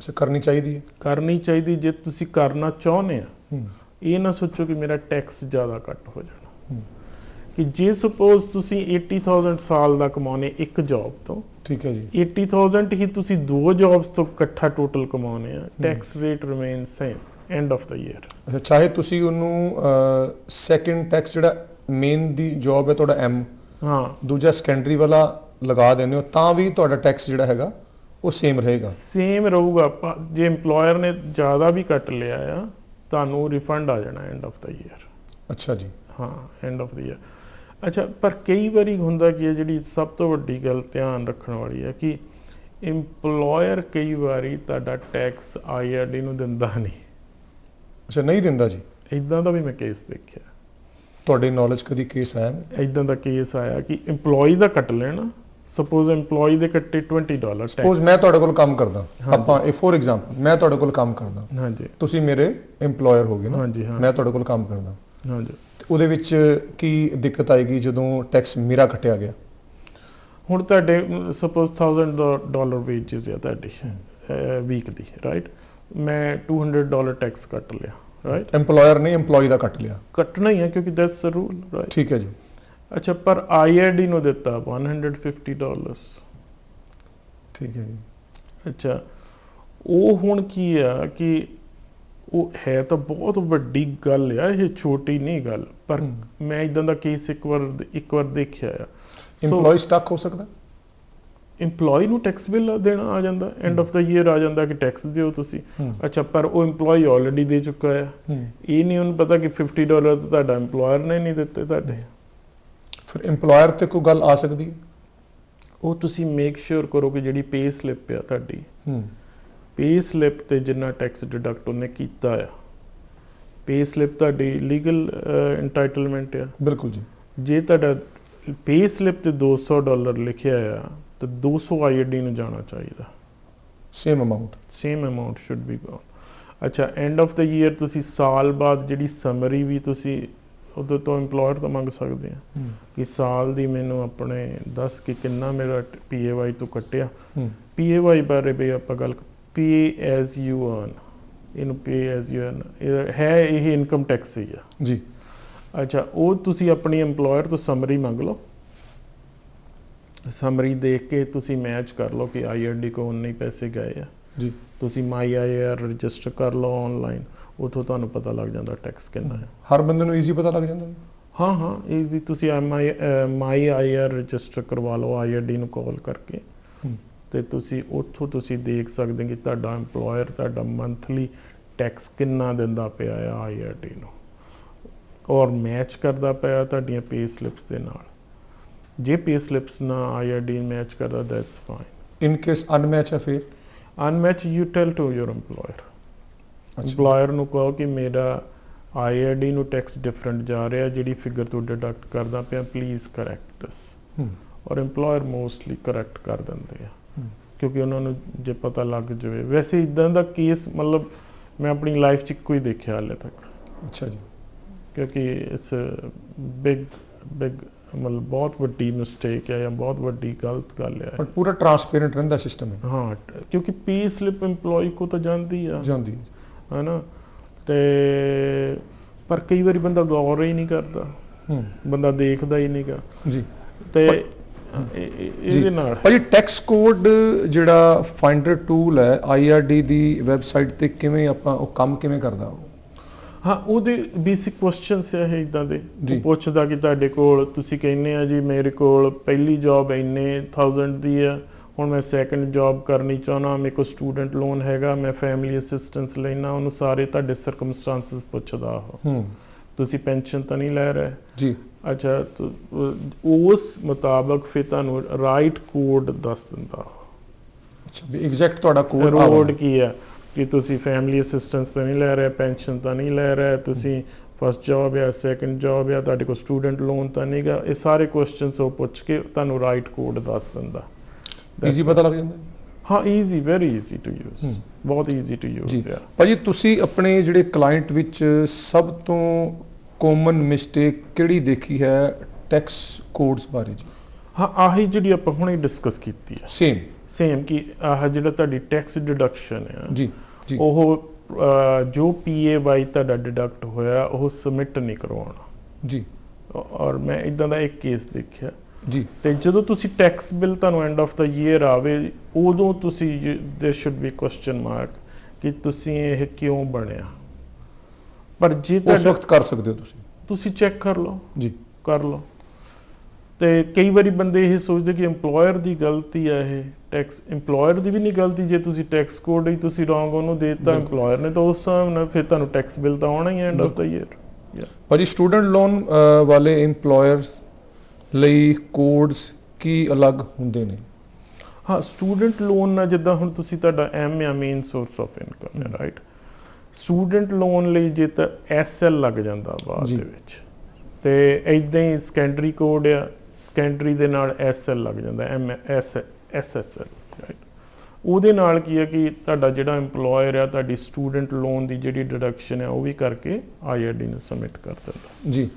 ਉਸੇ ਕਰਨੀ ਚਾਹੀਦੀ ਹੈ? ਕਰਨੀ ਚਾਹੀਦੀ ਜੇ ਤੁਸੀਂ ਕਰਨਾ ਚਾਹੁੰਦੇ ਆ। ਇਹ ਨਾ ਸੋਚੋ ਕਿ ਮੇਰਾ ਟੈਕਸ ਜ਼ਿਆਦਾ ਕੱਟ ਹੋ ਜਾਣਾ। ਕਿ ਜੇ ਸਪੋਜ਼ ਤੁਸੀਂ 80000 ਸਾਲ ਦਾ ਕਮਾਉਨੇ ਇੱਕ ਜੌਬ ਤੋਂ ਠੀਕ ਹੈ ਜੀ। 80000 ਹੀ ਤੁਸੀਂ ਦੋ ਜੌਬਸ ਤੋਂ ਇਕੱਠਾ ਟੋਟਲ ਕਮਾਉਨੇ ਆ tax rate remain same end of the year ਅੱਛਾ ਚਾਹੇ ਤੁਸੀਂ ਉਹਨੂੰ ਸੈਕੰਡ ਟੈਕਸ ਜਿਹੜਾ ਮੇਨ ਦੀ ਜੌਬ ਹੈ ਤੁਹਾਡਾ ਐਮ ਹਾਂ। ਦੂਜਾ ਸੈਕੰਡਰੀ ਵਾਲਾ ਲਗਾ ਦਿੰਦੇ ਹੋ ਤਾਂ ਵੀ ਤੁਹਾਡਾ ਟੈਕਸ ਜਿਹੜਾ ਹੈਗਾ ਉਹ ਸੇਮ ਰਹੇਗਾ। ਸੇਮ ਰਹੂਗਾ ਜੇ EMPLOYER ਨੇ ਜ਼ਿਆਦਾ ਵੀ ਕੱਟ ਲਿਆ ਆ ਤੁਹਾਨੂੰ ਰਿਫੰਡ ਆ ਜਾਣਾ ਐਂਡ ਆਫ ਦਾ ਈਅਰ ਅੱਛਾ ਜੀ। ਹਾਂ ਐਂਡ ਆਫ ਦਾ ਈਅਰ ਅੱਛਾ ਪਰ ਕਈ ਵਾਰੀ ਹੁੰਦਾ ਕਿ ਜਿਹੜੀ ਸਭ ਤੋਂ ਵੱਡੀ ਗੱਲ ਧਿਆਨ ਰੱਖਣ ਵਾਲੀ ਹੈ ਕਿ EMPLOYER ਕਈ ਵਾਰੀ ਤੁਹਾਡਾ ਟੈਕਸ ਆਈਆਰਡੀ ਨੂੰ ਦਿੰਦਾ ਨਹੀਂ। ਅੱਛਾ ਨਹੀਂ ਦਿੰਦਾ ਜੀ? ਇਦਾਂ ਦਾ ਵੀ ਮੈਂ ਕੇਸ ਦੇਖਿਆ। ਤੁਹਾਡੇ ਨੌਲੇਜ ਕਦੀ ਕੇਸ ਆਇਆ? ਇਦਾਂ ਦਾ ਕੇਸ ਆਇਆ ਕਿ EMPLOYEE ਦਾ ਕੱਟ ਲੈਣਾ ਸਪੋਜ਼ EMPLOYEE ਦੇ ਕੱਟੇ 20 ਡਾਲਰ ਸਪੋਜ਼ ਮੈਂ ਤੁਹਾਡੇ ਕੋਲ ਕੰਮ ਕਰਦਾ। ਆਪਾਂ ਇਹ ਫੋਰ ਐਗਜ਼ਾਮਪਲ ਮੈਂ ਤੁਹਾਡੇ ਕੋਲ ਕੰਮ ਕਰਦਾ। ਹਾਂਜੀ। ਤੁਸੀਂ ਮੇਰੇ EMPLOYER ਹੋਗੇ ਨਾ। ਹਾਂਜੀ ਹਾਂ। ਮੈਂ ਤੁਹਾਡੇ ਕੋਲ ਕੰਮ ਕਰਦਾ। ਹਾਂਜੀ। ਉਹਦੇ ਵਿੱਚ ਕੀ ਦਿੱਕਤ ਆਏਗੀ ਜਦੋਂ ਟੈਕਸ ਮੇਰਾ ਕੱਟਿਆ ਗਿਆ? ਹੁਣ ਤੁਹਾਡੇ ਸਪੋਜ਼ 1000 ਡਾਲਰ ਵੇਜਸ ਹੈ। ਤੁਹਾਡੀ ਵੀਕ ਦੀ ਰਾਈਟ ਮੈਂ 200 ਡਾਲਰ ਟੈਕਸ ਕੱਟ ਲਿਆ ਰਾਈਟ EMPLOYER ਨੇ EMPLOYEE ਦਾ ਕੱਟ ਲਿਆ। ਕੱਟਣਾ ਹੀ ਹੈ ਕਿਉਂਕਿ ਦੈਟਸ ਦ ਰੂਲ ਰਾਈਟ ਠੀਕ ਹੈ ਜੀ। ਅੱਛਾ ਪਰ ਆਈਆਰਡੀ ਨੂੰ ਦਿੱਤਾ 150 ਡਾਲਰਸ ਠੀਕ ਹੈ ਜੀ। ਅੱਛਾ ਉਹ ਹੁਣ ਕੀ ਆ ਕਿ ਉਹ ਹੈ ਤਾਂ ਬਹੁਤ ਵੱਡੀ ਗੱਲ ਆ ਇਹ ਛੋਟੀ ਨਹੀਂ ਗੱਲ ਪਰ। ਮੈਂ ਇਦਾਂ ਦਾ ਕੇਸ ਇੱਕ ਵਾਰ ਇੱਕ ਵਾਰ ਦੇਖਿਆ ਆ। EMPLOYE ਸਟਕ ਹੋ ਸਕਦਾ? EMPLOYE ਨੂੰ ਟੈਕਸ ਬਿੱਲ ਦੇਣਾ ਆ ਜਾਂਦਾ ਐਂਡ ਆਫ ਦਾ ਈਅਰ ਆ ਜਾਂਦਾ ਕਿ ਟੈਕਸ ਦਿਓ ਤੁਸੀਂ। ਅੱਛਾ ਪਰ ਉਹ EMPLOYE ਆਲਰੇਡੀ ਦੇ ਚੁੱਕਾ ਹੂੰ। ਇਹ ਨਹੀਂ ਉਹਨੂੰ ਪਤਾ ਕਿ 50 ਡਾਲਰ ਤੁਹਾਡਾ EMPLOYER ਨੇ ਨਹੀਂ ਦਿੱਤੇ ਤੁਹਾਡੇ। ਫਿਰ EMPLOYER ਤੇ ਕੋਈ ਗੱਲ ਆ ਸਕਦੀ ਹੈ? ਉਹ ਤੁਸੀਂ ਮੇਕ ਸ਼ੋਰ ਕਰੋ ਕਿ ਜਿਹੜੀ ਪੇ ਸਲਿੱਪ ਆ ਤੁਹਾਡੀ ਹੂੰ। ਪੇ ਸਲਿੱਪ ਤੇ ਜਿੰਨਾ ਟੈਕਸ ਡਿਡਕਟ ਉਹਨੇ ਕੀਤਾ ਆ ਪੇ ਸਲਿੱਪ ਤੁਹਾਡੀ ਲੀਗਲ ਇੰਟਾਈਟਲਮੈਂਟ ਆ। ਬਿਲਕੁਲ ਜੀ। ਜੇ ਤੁਹਾਡਾ ਪੇ ਸਲਿੱਪ ਤੇ 200 ਡਾਲਰ ਲਿਖਿਆ ਆ ਤਾਂ 200 ਆਈਡੀ ਨੂੰ ਜਾਣਾ ਚਾਹੀਦਾ। Same amount same amount should be gone ਅੱਛਾ ਐਂਡ ਆਫ ਦਾ ਈਅਰ ਤੁਸੀਂ ਸਾਲ ਬਾਅਦ ਜਿਹੜੀ ਸਮਰੀ ਵੀ ਤੁਸੀਂ ਉਦੋਂ ਤੋਂ EMPLOYER ਤੋਂ ਮੰਗ ਸਕਦੇ ਆ। ਕਿ ਸਾਲ ਦੀ ਮੈਨੂੰ ਆਪਣੇ ਦੱਸ ਕਿ ਕਿੰਨਾ ਮੇਰਾ PAY ਤੋਂ ਕੱਟਿਆ। PAY ਬਾਰੇ ਵੀ ਆਪਾਂ ਗੱਲ ਪੇ ਐਜ਼ ਯੂ ਅਰਨ ਇਹਨੂੰ ਪੇ ਐਜ਼ ਯੂ ਅਰਨ ਹੈ ਇਹ ਇਨਕਮ ਟੈਕਸ ਹੀ ਆ। ਜੀ। ਅੱਛਾ ਉਹ ਤੁਸੀਂ ਆਪਣੀ EMPLOYER ਤੋਂ ਸਮਰੀ ਮੰਗ ਲਓ। ਸਮਰੀ ਦੇਖ ਕੇ ਤੁਸੀਂ ਮੈਚ ਕਰ ਲਓ ਕਿ ਆਈਆਰਡੀ ਕੋ ਉਨੇ ਪੈਸੇ ਗਏ ਆ। ਜੀ। ਤੁਸੀਂ ਮਾਈ ਆਈਆਰ ਰਜਿਸਟਰ ਕਰ ਲਓ ਆਨਲਾਈਨ ਉਥੋਂ ਤੁਹਾਨੂੰ ਪਤਾ ਲੱਗ ਜਾਂਦਾ ਟੈਕਸ ਕਿੰਨਾ ਹੈ। ਹਰ ਬੰਦੇ ਨੂੰ ਈਜ਼ੀ ਪਤਾ ਲੱਗ ਜਾਂਦਾ ਹੈ? ਹਾਂ ਈਜ਼ੀ ਤੁਸੀਂ ਮਾਈ ਮਾਈ ਆਈਆਰ ਰਜਿਸਟਰ ਕਰਵਾ ਲਓ ਆਈਆਰਡੀ ਨੂੰ ਕਾਲ ਕਰਕੇ। ਤੇ ਤੁਸੀਂ ਉੱਥੋਂ ਤੁਸੀਂ ਦੇਖ ਸਕਦੇ ਕਿ ਤੁਹਾਡਾ EMPLOYER ਤੁਹਾਡਾ ਮੰਥਲੀ ਟੈਕਸ ਕਿੰਨਾ ਦਿੰਦਾ ਪਿਆ ਆ ਆਈਆਰਡੀ ਨੂੰ। ਔਰ ਮੈਚ ਕਰਦਾ ਪਿਆ ਤੁਹਾਡੀਆਂ ਪੇ ਸਲਿੱਪਸ ਦੇ ਨਾਲ। ਜੇ ਪੇ ਸਲਿੱਪਸ ਨਾ ਆਈਆਰਡੀ ਮੈਚ ਕਰਦਾ that's fine in case unmatch ਹੈ ਫਿਰ? Unmatch you tell to your EMPLOYER EMPLOYER ਨੂੰ ਕਹੋ ਕਿ ਮੇਰਾ ਆਈਆਰਡੀ ਨੂੰ ਟੈਕਸ ਡਿਫਰੈਂਟ ਜਾ ਰਿਹਾ ਜਿਹੜੀ ਫਿਗਰ ਤੋਂ ਡਿਡਕਟ ਕਰਦਾ ਪਿਆ ਪਲੀਜ਼ ਕਰੈਕਟ ਦਿਸ ਔਰ EMPLOYER ਮੋਸਟਲੀ ਕਰੈਕਟ ਕਰ ਦਿੰਦੇ ਆ। ਕਿਉਂਕਿ ਉਹਨਾਂ ਨੂੰ ਜੇ ਪਤਾ ਲੱਗ ਜਾਵੇ। ਵੈਸੇ ਇਦਾਂ ਦਾ ਕੇਸ ਮਤਲਬ ਮੈਂ ਆਪਣੀ ਲਾਈਫ 'ਚ ਹੀ ਦੇਖਿਆ ਹਾਲੇ ਤੱਕ। ਅੱਛਾ ਜੀ। ਕਿਉਂਕਿ ਇਟਸ ਬਿਗ ਬਿਗ ਮਤਲਬ ਬਹੁਤ ਵੱਡੀ ਮਿਸਟੇਕ ਹੈ ਜਾਂ ਬਹੁਤ ਵੱਡੀ ਗਲਤ ਗੱਲ ਹੈ। ਬਟ ਪੂਰਾ ਟਰਾਂਸਪੇਰੈਂਟ ਰਹਿੰਦਾ ਸਿਸਟਮ ਹੈ ਹਾਂ ਕਿਉਂਕਿ ਪੇ ਸਲਿੱਪ EMPLOYE ਕੋ ਤਾਂ ਜਾਂਦੀ ਆ। ਜਾਂਦੀ ਹੈ। ਹਨਾ? ਤੇ ਪਰ ਕਈ ਵਾਰੀ ਬੰਦਾ ਗੌਰ ਹੀ ਨਹੀਂ ਕਰਦਾ। ਹੂੰ। ਬੰਦਾ ਦੇਖਦਾ ਹੀ ਨਹੀਂਗਾ ਜੀ। ਤੇ ਪਰ- ਇਹ- ਇਹ- ਇਹਦੇ ਨਾਲ। ਭਾਜੀ ਟੈਕਸ ਕੋਡ ਜਿਹੜਾ ਫਾਈਂਡਰ ਟੂਲ ਹੈ ਆਈਆਰਡੀ ਦੀ ਵੈਬਸਾਈਟ ਤੇ ਕਿਵੇਂ ਆਪਾਂ ਉਹ ਕੰਮ ਕਿਵੇਂ ਕਰਦਾ ਉਹ? ਹਾਂ ਉਹਦੇ ਬੇਸਿਕ ਕੁਐਸਚਨਸ ਆ ਇਹ ਇਦਾਂ ਦੇ। ਉਹ ਪੁੱਛਦਾ ਕਿ ਤੁਹਾਡੇ ਕੋਲ ਤੁਸੀਂ ਕਹਿੰਦੇ ਆ ਜੀ ਮੇਰੇ ਕੋਲ ਪਹਿਲੀ ਜੌਬ ਇੰਨੇ 1000 ਦੀ ਆ ਹੁਣ ਮੈਂ ਸੈਕੰਡ ਜੌਬ ਕਰਨੀ ਚਾਹਨਾ ਮੇਰੇ ਕੋਲ ਸਟੂਡੈਂਟ ਲੋਨ ਹੈਗਾ ਮੈਂ ਫੈਮਿਲੀ ਅਸਿਸਟੈਂਸ ਲੈਣਾ ਉਹਨੂੰ ਸਾਰੇ ਤੁਹਾਡੇ ਸਰਕਮਸਟੈਂਸਸ ਪੁੱਛਦਾ ਉਹ। ਹੂੰ। ਤੁਸੀਂ ਪੈਨਸ਼ਨ ਤਾਂ ਨਹੀਂ ਲੈ ਰਹੇ? ਜੀ। ਅੱਛਾ ਉਸ ਮੁਤਾਬਕ ਫਿਰ ਤੁਹਾਨੂੰ ਰਾਈਟ ਕੋਡ ਦੱਸ ਦਿੰਦਾ। ਅੱਛਾ ਵੀ ਐਗਜ਼ੈਕਟ ਤੁਹਾਡਾ ਕੋਡ ਰੋਡ ਕੀ ਹੈ ਕਿ ਤੁਸੀਂ ਫੈਮਿਲੀ ਅਸਿਸਟੈਂਸ ਤਾਂ ਨਹੀਂ ਲੈ ਰਹੇ ਪੈਨਸ਼ਨ ਤਾਂ ਨਹੀਂ ਲੈ ਰਹੇ ਤੁਸੀਂ ਫਸਟ ਜੌਬ ਜਾਂ ਸੈਕੰਡ ਜੌਬ ਜਾਂ ਤੁਹਾਡੇ ਕੋਲ ਸਟੂਡੈਂਟ ਲੋਨ ਤਾਂ ਨਹੀਂਗਾ ਇਹ ਸਾਰੇ ਕੁਐਸਚਨਸ ਉਹ ਪੁੱਛ ਕੇ ਤੁਹਾਨੂੰ ਰਾਈਟ ਕੋਡ ਦੱਸ ਦਿੰਦਾ। ਈਜ਼ੀ ਪਤਾ ਲੱਗ ਜਾਂਦਾ? ਹਾਂ easy very easy to use. ਬਹੁਤ ਈਜ਼ੀ ਟੂ ਯੂਜ਼ ਹੈ ਭਾਜੀ ਤੁਸੀਂ ਆਪਣੇ ਜਿਹੜੇ ਕਲਾਇੰਟ ਵਿੱਚ ਸਭ ਤੋਂ ਕਾਮਨ ਮਿਸਟੇਕ ਕਿਹੜੀ ਦੇਖੀ ਹੈ? ਟੈਕਸ ਕੋਡਸ ਬਾਰੇ ਜੀ। ਹਾਂ ਆਹੀ ਜਿਹੜੀ ਆਪਾਂ ਹੁਣੇ ਡਿਸਕਸ ਕੀਤੀ ਹੈ। ਸੇਮ ਸੇਮ ਕਿ ਆਹ ਜਿਹੜਾ ਤੁਹਾਡੀ ਟੈਕਸ ਡਿਡਕਸ਼ਨ ਹੈ ਜੀ ਜੀ ਉਹ ਅਹ, ਜੋ ਪੀਏਵਾਈ ਤੁਹਾਡਾ ਡਿਡਕਟ ਹੋਇਆ ਉਹ ਸਬਮਿਟ ਨਹੀਂ ਕਰਵਾਉਣਾ ਜੀ ਔਰ ਮੈਂ ਇਦਾਂ ਦਾ ਇੱਕ ਕੇਸ ਦੇਖਿਆ ਜੀ ਤੇ ਜਦੋਂ ਤੁਸੀਂ ਟੈਕਸ ਬਿੱਲ ਤੁਹਾਨੂੰ ਐਂਡ ਆਫ ਦਾ ਈਅਰ ਆਵੇ ਉਦੋਂ ਤੁਸੀਂ there should be question mark ਕਿ ਤੁਸੀਂ ਇਹ ਕਿਉਂ ਬਣਿਆ ਪਰ ਜੇ ਉਸ ਤੁਹਾਡਾ ਵਕਤ ਕਰ ਸਕਦੇ ਹੋ ਤੁਸੀਂ ਤੁਸੀਂ ਚੈੱਕ ਕਰ ਲਓ ਜੀ ਕਰ ਲਓ ਤੇ ਕਈ ਵਾਰੀ ਬੰਦੇ ਇਹ ਸੋਚਦੇ ਕਿ EMPLOYER ਦੀ ਗਲਤੀ ਆ ਇਹ ਟੈਕਸ EMPLOYER ਦੀ ਵੀ ਨਹੀਂ ਗਲਤੀ ਜੇ ਤੁਸੀਂ ਟੈਕਸ ਕੋਡ ਹੀ ਤੁਸੀਂ ਰੋਂਗ ਉਹਨੂੰ ਦੇ ਦਿੱਤਾ। EMPLOYER ਨੇ ਤਾਂ ਉਸ ਹਿਸਾਬ ਨਾਲ ਫਿਰ ਤੁਹਾਨੂੰ ਟੈਕਸ ਬਿੱਲ ਤਾਂ ਆਉਣਾ ਹੀ ਐਂਡ ਆਫ ਦਾ ਈਅਰ ਭਾਜੀ ਸਟੂਡੈਂਟ ਲੋਨ ਵਾਲੇ EMPLOYERS ਲਈ ਕੋਡਸ ਕੀ ਅਲੱਗ ਹੁੰਦੇ ਨੇ ਹਾਂ ਸਟੂਡੈਂਟ ਲੋਨ ਨਾਲ ਜਿੱਦਾਂ ਹੁਣ ਤੁਸੀਂ ਤੁਹਾਡਾ ਐਮ ਆ ਮੇਨ ਸੋਰਸ ਆਫ ਇਨਕਮ ਹੈ। ਰਾਈਟ ਸਟੂਡੈਂਟ ਲੋਨ ਲਈ ਜੇ ਤਾਂ ਐਸਐਲ ਲੱਗ ਜਾਂਦਾ ਬਾਅਦ। ਦੇ ਵਿੱਚ ਤੇ ਇਦਾਂ ਹੀ ਸੈਕੰਡਰੀ ਕੋਡ ਆ ਸੈਕੰਡਰੀ ਦੇ ਨਾਲ ਐਸਐਲ ਲੱਗ ਜਾਂਦਾ ਐਮ ਐਸ ਐਸਐਸਐਲ ਰਾਈਟ ਉਹਦੇ ਨਾਲ ਕੀ ਹੈ ਕਿ ਤੁਹਾਡਾ ਜਿਹੜਾ EMPLOYER ਆ ਤੁਹਾਡੀ ਸਟੂਡੈਂਟ ਲੋਨ ਦੀ ਜਿਹੜੀ ਡਿਡਕਸ਼ਨ ਹੈ ਉਹ ਵੀ ਕਰਕੇ ਆਈਆਰਡੀ ਨੂੰ ਸਬਮਿਟ ਕਰ ਦਿੰਦਾ। ਜੀ।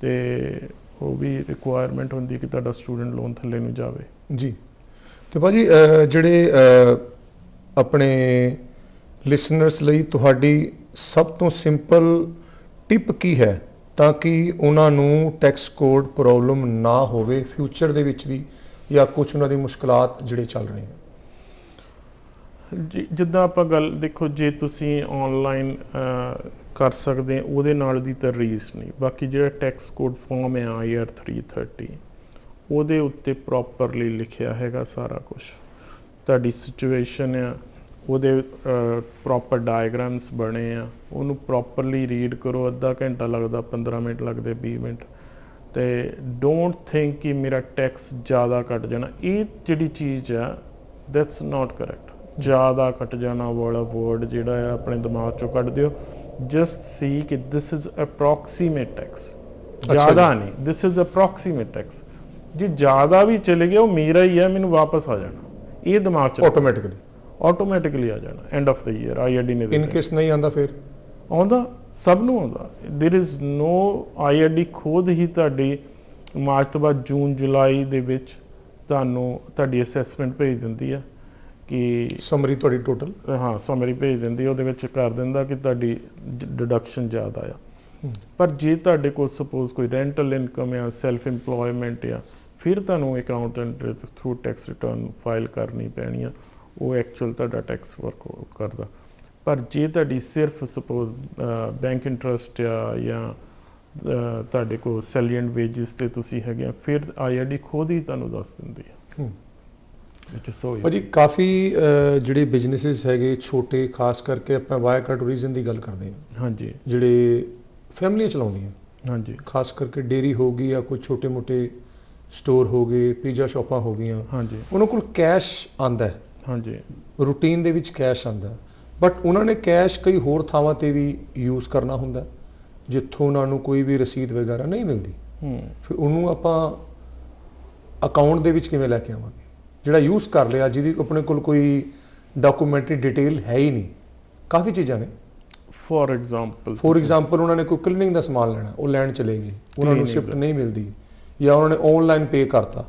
ਤੇ ਉਹ ਵੀ ਰਿਕੁਆਇਰਮੈਂਟ ਹੁੰਦੀ ਕਿ ਤੁਹਾਡਾ ਸਟੂਡੈਂਟ ਲੋਨ ਥੱਲੇ ਨੂੰ ਜਾਵੇ। ਜੀ। ਤੇ ਭਾਜੀ ਜਿਹੜੇ ਆਪਣੇ ਲਿਸਨਰਸ ਲਈ ਤੁਹਾਡੀ ਸਭ ਤੋਂ ਸਿੰਪਲ ਟਿਪ ਕੀ ਹੈ? ਤਾਂ ਕਿ ਉਹਨਾਂ ਨੂੰ ਟੈਕਸ ਕੋਡ ਪ੍ਰੋਬਲਮ ਨਾ ਹੋਵੇ ਫਿਊਚਰ ਦੇ ਵਿੱਚ ਵੀ ਜਾਂ ਕੁਝ ਉਹਨਾਂ ਦੀ ਮੁਸ਼ਕਲਾਂ ਜਿਹੜੇ ਚੱਲ ਰਹੇ ਹਨ। ਜਿੱਦਾਂ ਆਪਾਂ ਗੱਲ, ਦੇਖੋ, ਜੇ ਤੁਸੀਂ ਆਨਲਾਈਨ ਕਰ ਸਕਦੇ ਹੋ, ਉਹਦੇ ਨਾਲ ਦੀ ਤਾਂ ਰੀਸ ਨਹੀਂ। ਬਾਕੀ ਜਿਹੜਾ ਟੈਕਸ ਕੋਡ ਫਾਰਮ ਹੈ IR 330 ਉਹਦੇ ਉੱਤੇ ਪ੍ਰੋਪਰਲੀ ਲਿਖਿਆ ਹੈਗਾ ਸਾਰਾ ਕੁਝ ਤੁਹਾਡੀ ਸਿਚੁਏਸ਼ਨ ਆ ਉਹਦੇ ਪ੍ਰੋਪਰ ਡਾਇਗਰਾਮਸ ਬਣੇ ਆ। ਉਹਨੂੰ ਪ੍ਰੋਪਰਲੀ ਰੀਡ ਕਰੋ। ਅੱਧਾ ਘੰਟਾ ਲੱਗਦਾ 15 ਮਿੰਟ ਲੱਗਦੇ 20 ਮਿੰਟ। ਤੇ ਡੋਨਟ ਥਿੰਕ ਕਿ ਮੇਰਾ ਟੈਕਸ ਜ਼ਿਆਦਾ ਕੱਟ ਜਾਣਾ। ਇਹ ਜਿਹੜੀ ਚੀਜ਼ ਆ ਦੈਟਸ ਨਾਟ ਕਰੈਕਟ ਜ਼ਿਆਦਾ ਕੱਟ ਜਾਣਾ ਵਾਲਾ ਵਰਡ ਜਿਹੜਾ ਆ ਆਪਣੇ ਦਿਮਾਗ ਚੋਂ ਕੱਢ ਦਿਓ। ਜਸਟ ਸੀ ਕਿ ਦਿਸ ਇਜ਼ ਅਪਰੋਕਸੀਮੇਟ ਟੈਕਸ। ਜ਼ਿਆਦਾ ਨਹੀਂ। ਦਿਸ ਇਜ਼ ਅਪਰੋਕਸੀਮੇਟ ਟੈਕਸ ਜੇ ਜ਼ਿਆਦਾ ਵੀ ਚਲੇ ਗਿਆ ਉਹ ਮੇਰਾ ਹੀ ਹੈ ਮੈਨੂੰ ਵਾਪਸ ਆ ਜਾਣਾ। ਇਹ ਦਿਮਾਗ ਚ ਆਟੋਮੈਟਿਕਲੀ ਆਟੋਮੈਟਿਕਲੀ ਆ ਜਾਣਾ end of the year IRD ਨੇ ਇਨ ਦੇਣਾ। ਕੇਸ ਨਹੀਂ ਆਂਦਾ ਫਿਰ ਆਉਂਦਾ ਸਭ ਨੂੰ ਆਉਂਦਾ देयर इज नो ਆਈਆਰਡੀ ਖੁਦ ਹੀ ਤੁਹਾਡੀ ਮਾਰਚ ਤੋਂ ਬਾਅਦ ਜੂਨ ਜੁਲਾਈ ਦੇ ਵਿੱਚ ਤੁਹਾਨੂੰ ਤੁਹਾਡੀ ਅਸੈਸਮੈਂਟ ਭੇਜ ਦਿੰਦੀ ਆ ਕਿ ਸਮਰੀ ਤੁਹਾਡੀ ਟੋਟਲ ਹਾਂ ਸਮਰੀ ਭੇਜ ਦਿੰਦੀ ਆ, ਉਹਦੇ ਵਿੱਚ ਕਰ ਦਿੰਦਾ ਕਿ ਤੁਹਾਡੀ ਡਿਡਕਸ਼ਨ ਜ਼ਿਆਦਾ ਆ ਹਮ। ਪਰ ਜੇ ਤੁਹਾਡੇ ਕੋਲ ਸਪੋਜ਼ ਕੋਈ ਰੈਂਟਲ ਇਨਕਮ ਆ ਸੈਲਫ ਏਮਪਲੋਇਮੈਂਟ ਆ ਫਿਰ ਤੁਹਾਨੂੰ accountant through tax return file ਕਰਨੀ ਪੈਣੀ ਆ ਉਹ ਐਕਚੁਅਲ ਤੁਹਾਡਾ ਟੈਕਸ ਵਰਕ ਕਰਦਾ। ਪਰ ਜੇ ਤੁਹਾਡੀ ਸਿਰਫ ਸਪੋਜ਼ ਬੈਂਕ ਇੰਟਰਸਟ ਆ ਜਾਂ ਤੁਹਾਡੇ ਕੋਲ ਸੈਲੀਐਂਟ ਵੇਜਸ ਤੇ ਤੁਸੀਂ ਹੈਗੇ ਆ ਫਿਰ ਆਈਆਰਡੀ ਖੁਦ ਹੀ ਤੁਹਾਨੂੰ ਦੱਸ ਦਿੰਦੀ easy. ਭਾਜੀ ਕਾਫੀ ਜਿਹੜੇ ਬਿਜ਼ਨੈਸਿਸ ਹੈਗੇ ਛੋਟੇ ਖਾਸ ਕਰਕੇ ਆਪਾਂ ਵਾਇਕਾ ਟੂਰਿਜ਼ਮ ਦੀ ਗੱਲ ਕਰਦੇ ਹਾਂ। ਹਾਂਜੀ। ਜਿਹੜੇ ਫੈਮਲੀਆਂ ਚਲਾਉਂਦੀਆਂ। ਹਾਂਜੀ। ਖਾਸ ਕਰਕੇ ਡੇਰੀ ਹੋ ਗਈ ਜਾਂ ਕੋਈ ਛੋਟੇ-ਮੋਟੇ ਸਟੋਰ ਹੋ ਗਏ ਪੀਜ਼ਾ ਸ਼ਾਪਾਂ ਹੋ ਗਈਆਂ। ਹਾਂਜੀ। ਉਹਨਾਂ ਕੋਲ ਕੈਸ਼ ਆਂਦਾ ਹੈ। ਹਾਂਜੀ। ਰੂਟੀਨ ਦੇ ਵਿੱਚ ਕੈਸ਼ ਆਂਦਾ ਬਟ ਉਹਨਾਂ ਨੇ ਕੈਸ਼ ਕਈ ਹੋਰ ਥਾਵਾਂ ਤੇ ਵੀ ਯੂਜ਼ ਕਰਨਾ ਹੁੰਦਾ। ਜਿੱਥੋਂ ਉਹਨਾਂ ਨੂੰ ਕੋਈ ਵੀ ਰਸੀਦ ਵਗੈਰਾ ਨਹੀਂ ਮਿਲਦੀ। ਹੂੰ। ਫਿਰ ਉਹਨੂੰ ਆਪਾਂ ਅਕਾਊਂਟ ਦੇ ਵਿੱਚ ਕਿਵੇਂ ਲੈ ਕੇ ਆਵਾਂਗੇ? ਜਿਹੜਾ ਯੂਜ਼ ਕਰ ਲਿਆ ਜਿਹਦੀ ਆਪਣੇ ਕੋਲ ਕੋਈ ਡਾਕੂਮੈਂਟਰੀ ਡਿਟੇਲ ਹੈ ਹੀ ਨਹੀਂ। ਕਾਫੀ ਚੀਜ਼ਾਂ ਨੇ। ਫੋਰ ਐਗਜ਼ਾਮਪਲ ਫੋਰ ਐਗਜ਼ਾਮਪਲ ਉਹਨਾਂ ਨੇ ਕੋਈ ਕਲੀਨਿੰਗ ਦਾ ਸਮਾਨ ਲੈਣਾ ਉਹ ਲੈਣ ਚਲੇ ਗਏ। ਉਹਨਾਂ ਨੂੰ ਸ਼ਿਫਟ। ਨਹੀਂ ਮਿਲਦੀ। ਜਾਂ ਉਹਨਾਂ ਨੇ ਆਨਲਾਈਨ ਪੇ ਕਰਤਾ।